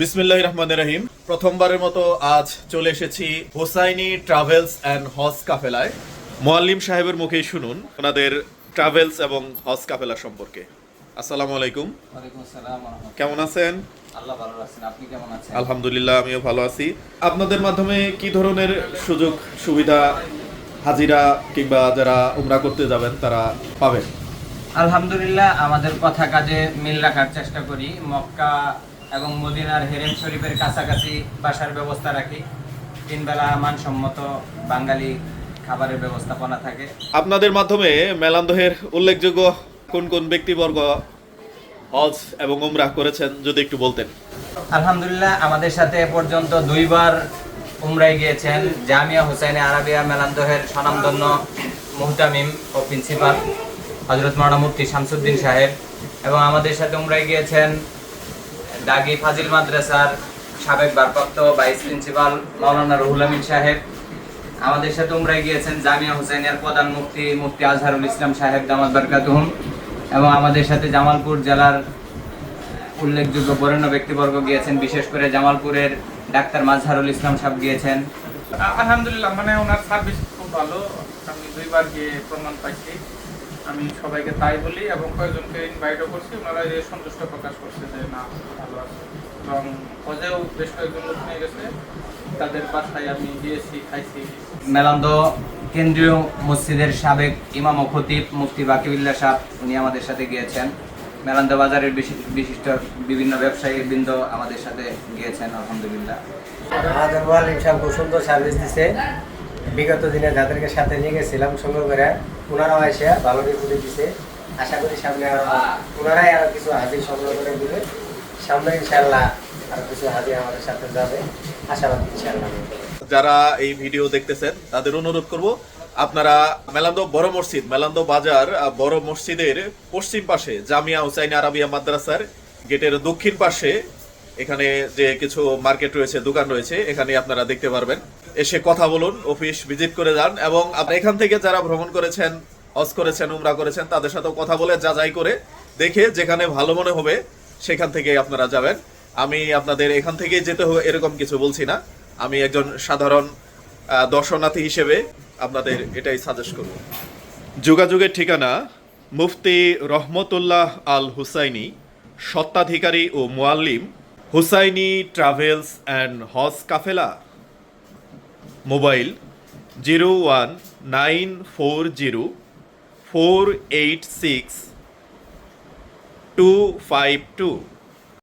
বিসমিল্লাহ রহমান রহিম। প্রথমবারের মতো আজ চলে এসেছি হোসাইনি ট্রাভেলস অ্যান্ড হজ কাফেলায়। মোয়াল্লিম সাহেবের মুখেই শুনুন ওনাদের ট্রাভেলস এবং হজ কাফেলা সম্পর্কে। আসসালামু আলাইকুম। কেমন আছেন? আলহামদুলিল্লাহ আমিও ভালো আছি। আপনাদের মাধ্যমে কি ধরনের সুযোগ সুবিধা হাজিরা কিংবা যারা উমরা করতে যাবেন তারা পাবেন? আলহামদুলিল্লাহ আমাদের কথা কাজে মিল রাখার চেষ্টা করি। মক্কা এবং মদিনার হেরেম শরীফের কাছাকাছি বাসার ব্যবস্থা রাখি। তিন বেলা মানসম্মত বাঙালি খাবারের ব্যবস্থাপনা থাকে। আপনাদের মাধ্যমে মেলান্দহের উল্লেখযোগ্য কোন কোন ব্যক্তিবর্গ হজ এবং উমরা করেছেন যদি একটু বলতেন। আলহামদুলিল্লাহ আমাদের সাথে এ পর্যন্ত দুইবার উমরায় গিয়েছেন। জামিয়া হুসাইনে আরাবিয়া মেলান্দহের স্বনামধন্য মুহতামিম ও প্রিন্সিপাল হজরত মাওলানা মুফতি শামসুদ্দিন সাহেব। এবং আমাদের সাথে উমরায় গিয়েছেন দাগি ফাজিল মাদ্রাসার সাবেক ভারপ্রাপ্ত ভাইস প্রিন্সিপাল মাওলানা রুহুল আমিন সাহেব। আমাদের সাথে উমরায় গিয়েছেন জামিয়া হুসাইনের প্রধান মুফতি মুফতি আজহারুল ইসলাম সাহেব দামাত বারকাতুহুম এবং আমাদের সাথে জামালপুর জেলার উল্লেখযোগ্য বরেণ্য ব্যক্তিবর্গ গিয়েছেন। বিশেষ করে জামালপুরের ডাক্তার মাজহারুল ইসলাম সাহেব গিয়েছেন। আলহামদুলিল্লাহ মানে ওনার সার্ভিস খুব ভালো। আমি দুইবার গিয়ে প্রমাণ পাইছি। আমি সবাইকে তাই বলি এবং কয়েকজনকে ইনভাইটও করছি। ওনারা যে সন্তুষ্ট প্রকাশ করছে যে না ভালো আছে। এবং হজেও বেশ কয়েকজন লোক নিয়ে গেছে। তাদের বাসায় আমি গিয়েছি খাইছি। মেলান্দ কেন্দ্রীয় মসজিদের সাবেক ইমাম ও খতিব মুফতি বাকিবুল্লাহ সাহেব উনি আমাদের সাথে গিয়েছেন। মেলান্দ বাজারের বিশিষ্ট বিভিন্ন ব্যবসায়ী বৃন্দ আমাদের সাথে গিয়েছেন আলহামদুলিল্লাহ। খুব সুন্দর সার্ভিস দিছে। বিগত দিনে যাদেরকে সাথে নিয়ে গেছিলাম সঙ্গে করে ওনারাও এসে ভালো রিপুটি দিছে। আশা করি সামনে আরও ওনারাই আরও কিছু হাজির সংগ্রহ করে দিবে। সামনে ইনশাল্লাহ আরও কিছু হাজির আমাদের সাথে যাবে। আশাবাদ ইনশাল্লাহ যারা এই ভিডিও দেখতেছেন, তাদের অনুরোধ করব, আপনারা মেলান্দো বড় মসজিদ, মেলান্দো বাজার বড় মসজিদের পশ্চিম পাশে জামিয়া হুসাইন আরাবিয়া মাদ্রাসার গেটের দক্ষিণ পাশে এখানে যে কিছু মার্কেট রয়েছে, দোকান রয়েছে এখানে আপনারা দেখতে পারবেন। এসে কথা বলুন, অফিস ভিজিট করে যান এবং এখান থেকে যারা ভ্রমণ করেছেন, হজ করেছেন, উমরা করেছেন, তাদের সাথেও কথা বলে যাচাই করে দেখে যেখানে ভালো মনে হবে, সেখান থেকে আপনারা যাবেন। আমি আপনাদের এখান থেকেই যেতে হবে, এরকম কিছু বলছি না। আমি একজন সাধারণ দর্শনার্থী হিসেবে আপনাদের এটাই সাজেস্ট করব। যোগাযোগের ঠিকানা মুফতি রহমতুল্লাহ আল হুসাইনি সত্ত্বাধিকারী ও মোয়াল্লিম Husaini travels and Hodge Kafela mobile zero one nine four zero four eight six two five two